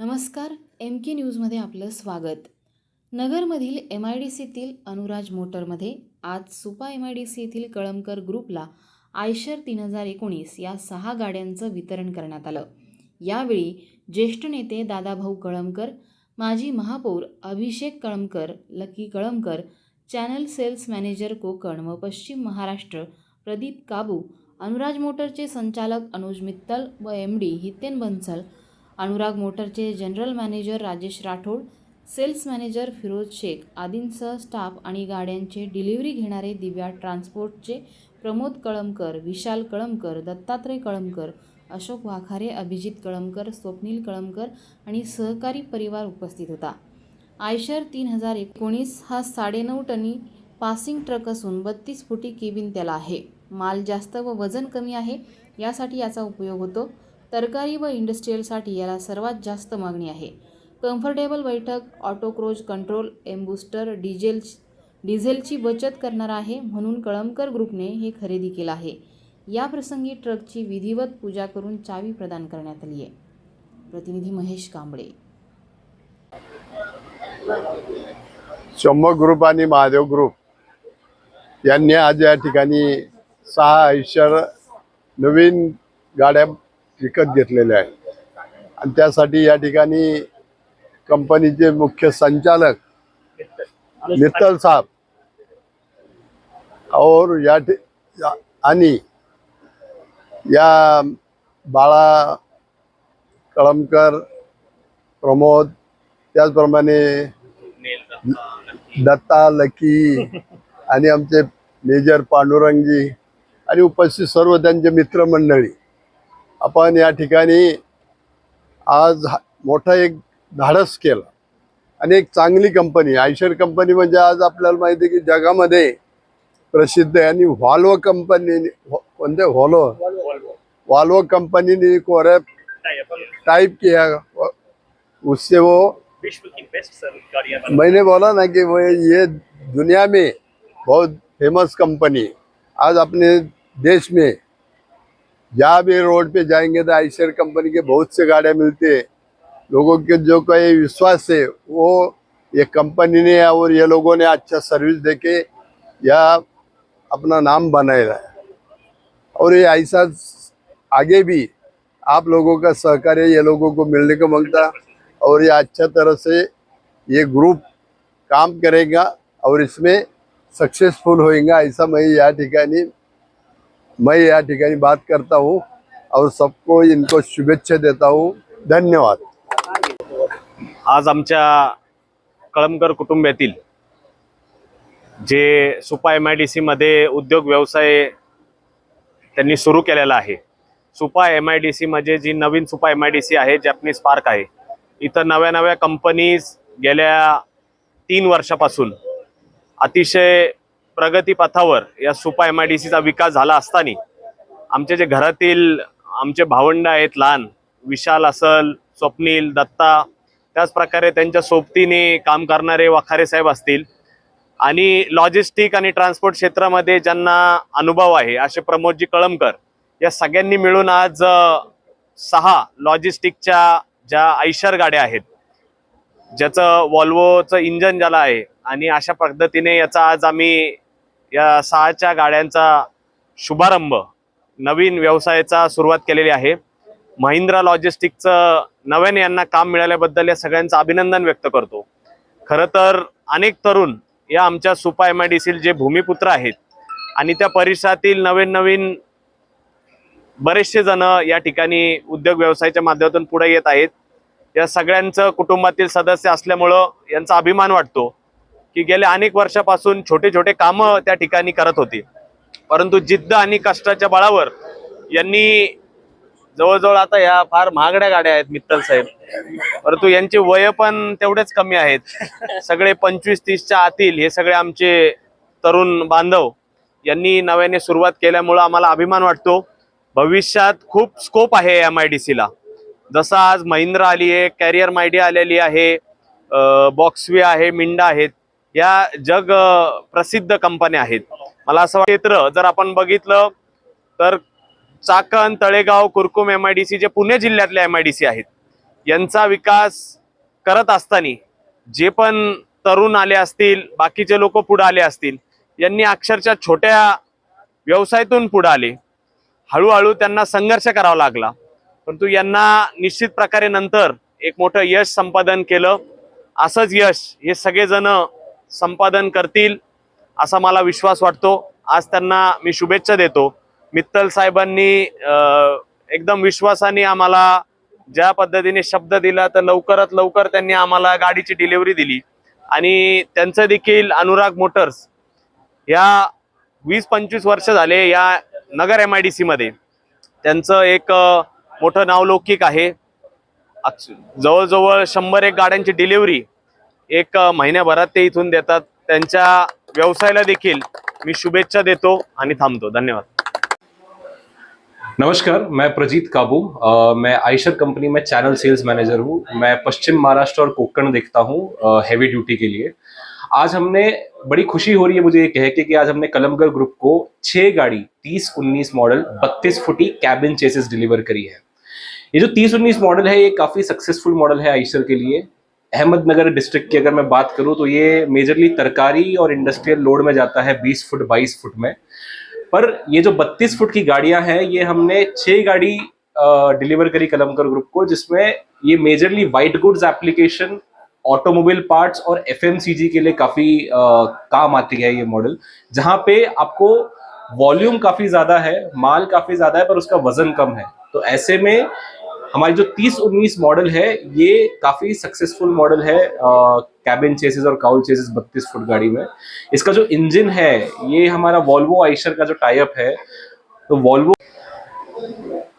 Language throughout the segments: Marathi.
नमस्कार एम के न्यूजमध्ये आपलं स्वागत. नगरमधील एम आय डी सीतील अनुराज मोटरमध्ये आज Supa M I D C येथील कळमकर ग्रुपला आयशर तीन हजार एकोणीस या सहा गाड्यांचं वितरण करण्यात आलं. यावेळी ज्येष्ठ नेते दादाभाऊ कळमकर माजी महापौर Abhishek Kalamkar Lucky Kalamkar channel sales manager Konkan व पश्चिम महाराष्ट्र प्रदीप काबू अनुराज मोटरचे संचालक अनुज मित्तल व एम डी हितेन बन्सल अनुराग मोटरचे general manager Rajesh Rathod sales manager Firoz Shaikh आदींसह स्टाफ आणि गाड्यांचे डिलिव्हरी घेणारे दिव्या ट्रान्सपोर्टचे प्रमोद कळमकर विशाल कळमकर दत्तात्रय कळमकर अशोक वाखारे अभिजित कळमकर स्वप्नील कळमकर आणि सहकारी परिवार उपस्थित होता. आयशर तीन हजार एकोणीस हा साडेनऊ टनी पासिंग ट्रक असून बत्तीस फुटी केबिन त्याला आहे. माल जास्त व वजन कमी आहे यासाठी याचा उपयोग होतो. तरकारी व इंडस्ट्रीयलसाठी याला सर्वात जास्त मागणी आहे. कम्फर्टेबल बैठक ऑटोक्रोज कंट्रोल एम्बुस्टर डिझेल डिझेलची बचत करणार आहे म्हणून कळमकर ग्रुपने हे खरेदी केलं आहे. या प्रसंगी ट्रकची विधिवत पूजा करून चावी प्रदान करण्यात आली आहे प्रतिनिधी महेश कांबळे. शंभर ग्रुप आणि महादेव ग्रुप यांनी आज या ठिकाणी सहा आयुष्यावर नवीन गाड्या विकत घेतलेले आहे. आणि त्यासाठी या ठिकाणी कंपनीचे मुख्य संचालक मित्तल साहेब और या या- आणि या बाळा कळमकर प्रमोद त्याचप्रमाणे दत्ता लकी आणि आमचे मेजर पांडुरंगजी आणि उपस्थित सर्व त्यांचे मित्रमंडळी. आपण या ठिकाणी आज हा- मोठं एक धाडस केलं. आणि एक चांगली कंपनी आयशर कंपनी म्हणजे आज आपल्याला माहिती आहे की जगामध्ये प्रसिद्ध आहे. आणि व्हॉल्वो कंपनी कोणते? व्हॉल्वो व्हॉल्वो कंपनी को रैप टाइप किया उससे वो मैंने बोला ना कि वो ये दुनिया में बहुत फेमस कंपनी है। आज अपने देश में जहाँ भी रोड पे जाएँगे तो आइसर कंपनी के बहुत से गाड़ियाँ मिलती है। लोगों के जो कोई विश्वास है, वो ये कंपनी ने और ये लोगों ने अच्छा सर्विस देके या अपना नाम बनाया है और ये ऐसा आगे भी आप लोगों का सहकार्य ये लोगों को मिलने को माँगता और ये अच्छा तरह से ये ग्रुप काम करेगा और इसमें सक्सेसफुल होएगा, ऐसा मैं यह ठिकाणी मैं या ठिकाणी बात करता हूँ और सबको इनको शुभेच्छा देता हूँ। धन्यवाद। आज आमच्या कळमकर कुटुंबातील जे सुपा एम आय डी सीमध्ये उद्योग व्यवसाय त्यांनी सुरू केलेला आहे. Supa M I D C म्हणजे जी नवीन Supa M I D C आहे जॅपनीज पार्क आहे इथं नव्या नव्या कंपनीज गेल्या तीन वर्षापासून अतिशय प्रगतीपथावर या सुपा एम आय डी सीचा विकास झाला असताना आमचे जे घरातील आमचे भावंड आहेत लहान विशाल असल स्वप्नील दत्ता त्याच प्रकारे त्यांच्या सोबतीने काम करणारे वाखारे साहेब असतील. आणि लॉजिस्टिक आणि ट्रान्सपोर्ट क्षेत्रामध्ये ज्यांना अनुभव आहे असे प्रमोदजी कळमकर या सगळ्यांनी मिळून आज सहा लॉजिस्टिकच्या ज्या आयशर गाड्या आहेत ज्याचं वॉल्वोचं इंजन ज्याला आहे आणि अशा पद्धतीने याचा आज आम्ही या सहाच्या गाड्यांचा शुभारंभ नवीन व्यवसायाचा सुरुवात केलेली आहे. महिंद्रा लॉजिस्टिकचं नव्याने यांना काम मिळाल्याबद्दल या सगळ्यांचं अभिनंदन व्यक्त करतो. खरं तर अनेक तरुण या आमच्या सुपा एम आय डी सील जे भूमिपुत्र आहेत आणि त्या परिसरातील नवीन नवीन बरेचसे जण या ठिकाणी उद्योग व्यवसायाच्या माध्यमातून पुढे येत आहेत. या सगळ्यांचं कुटुंबातील सदस्य असल्यामुळं यांचा अभिमान वाटतो. की गेल्या अनेक वर्षापासून छोटे छोटे कामं त्या ठिकाणी करत होती. परंतु जिद्द आणि कष्टाच्या बळावर यांनी जवळजवळ आता या फार महागड्या गाड्या आहेत मित्तल साहेब. परंतु यांचे वय पण तेवढेच कमी आहेत. सगळे पंचवीस तीसच्या आतील हे सगळे आमचे तरुण बांधव यांनी नव्याने सुरुवात केल्यामुळं आम्हाला अभिमान वाटतो. भविष्यात खूप स्कोप आहे एम आय डी सीला जसं आज महिंद्रा आली आहे कॅरियर मायडी आलेली आहे बॉक्सवे आहे मिंडा आहेत या जग प्रसिद्ध कंपन्या आहेत. मला असं वाटतं क्षेत्र जर आपण बघितलं तर Chakan Talegaon Kurkum M I D C जे पुणे जिल्ह्यातले एम आय डी सी आहेत यांचा विकास करत असताना जे पण तरुण आले असतील बाकीचे लोक पुढे आले असतील यांनी अक्षरशः छोट्या व्यवसायातून पुढे आले. हळूहळू त्यांना संघर्ष करावा लागला. परंतु यांना निश्चित प्रकारे नंतर एक मोठं यश संपादन केलं. असंच यश हे सगळेजण संपादन करतील असा मला विश्वास वाटतो. आज त्यांना मी शुभेच्छा देतो. मित्तल साहेबांनी एकदम विश्वासाने आम्हाला ज्या पद्धतीने शब्द दिला तर लवकरात लवकर त्यांनी आम्हाला गाडीची डिलिव्हरी दिली. आणि त्यांचं देखील अनुराग मोटर्स या वीस पंचवीस वर्ष झाले या नगर एम आय डी सीमध्ये त्यांचं एक मोठं नावलौकिक आहे. जवळजवळ शंभर एक गाड्यांची डिलिव्हरी एक महिन्याभरात ते इथून देतात. त्यांच्या व्यवसायाला देखील मी शुभेच्छा देतो आणि थांबतो. धन्यवाद. नमस्कार मैं प्रजीत काबू. मैं आयशर कंपनी में चैनल सेल्स मैनेजर हूँ. मैं पश्चिम महाराष्ट्र और कोंकण देखता हूँ हैवी ड्यूटी के लिए. आज हमने बड़ी खुशी हो रही है मुझे ये कह के कि आज हमने कलमगर ग्रुप को छह गाड़ी तीस उन्नीस मॉडल बत्तीस फुटी कैबिन चेसेस डिलीवर करी है. ये जो तीस उन्नीस मॉडल है ये काफी सक्सेसफुल मॉडल है आयशर के लिए. अहमदनगर डिस्ट्रिक्ट की अगर मैं बात करूँ तो ये मेजरली तरकारी और इंडस्ट्रियल लोड में जाता है 20 फुट 22 फुट में। पर ये जो 32 फुट की गाड़ियाँ हैं, ये हमने छह गाड़ी डिलीवर करी कलमकर ग्रुप को, जिसमें ये majorly white goods application automobile parts और एफएमसीजी के लिए काफ़ी काम आती है ये मॉडल जहाँ पे आपको वॉल्यूम काफ़ी ज़्यादा है, माल काफ़ी ज़्यादा है, पर उसका वज़न कम है। तो ऐसे में हमारी जो 30 19 मॉडल है, ये काफ़ी सक्सेसफुल मॉडल है कैबिन चेसिस और काउल चेसिस 32 फुट गाड़ी में। इसका जो इंजन है, ये हमारा वॉल्वो आइशर का जो टाइप है तो वॉल्वो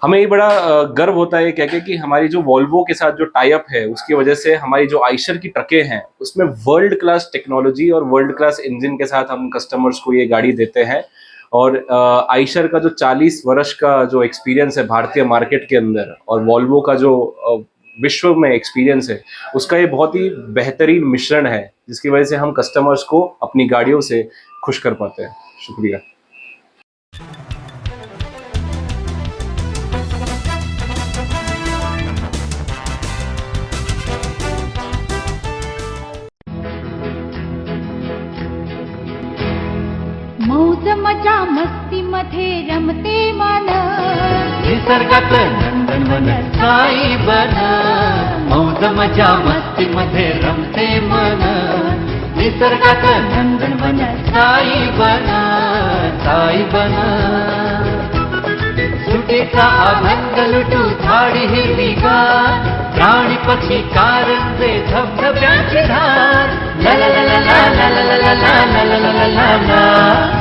हमें ये बड़ा गर्व होता है कह के कि हमारी जो वॉल्वो के साथ जो टाइप है, उसकी वजह से हमारी जो आइशर की ट्रकें हैं, उसमें वर्ल्ड क्लास टेक्नोलॉजी और वर्ल्ड क्लास इंजन के साथ हम कस्टमर्स को ये गाड़ी देते हैं। और आइशर का जो 40 वर्ष का जो एक्सपीरियंस है भारतीय मार्केट के अंदर और वॉल्वो का जो विश्व में एक्सपीरियंस है, उसका ये बहुत ही बेहतरीन मिश्रण है, जिसकी वजह से हम कस्टमर्स को अपनी गाड़ियों से खुश कर पाते हैं। शुक्रिया। आई बना बन मौज मजा मस्ती मध्ये रमते मन निसर्गात बना साई बन साई बन सुटीचा आनंद लुटू झाडी हिरवी गा प्राणी पक्षी कारंजे धबधब्याची धार ला ला ला ला ला ला ला ला ला ला ला ला ला ला ला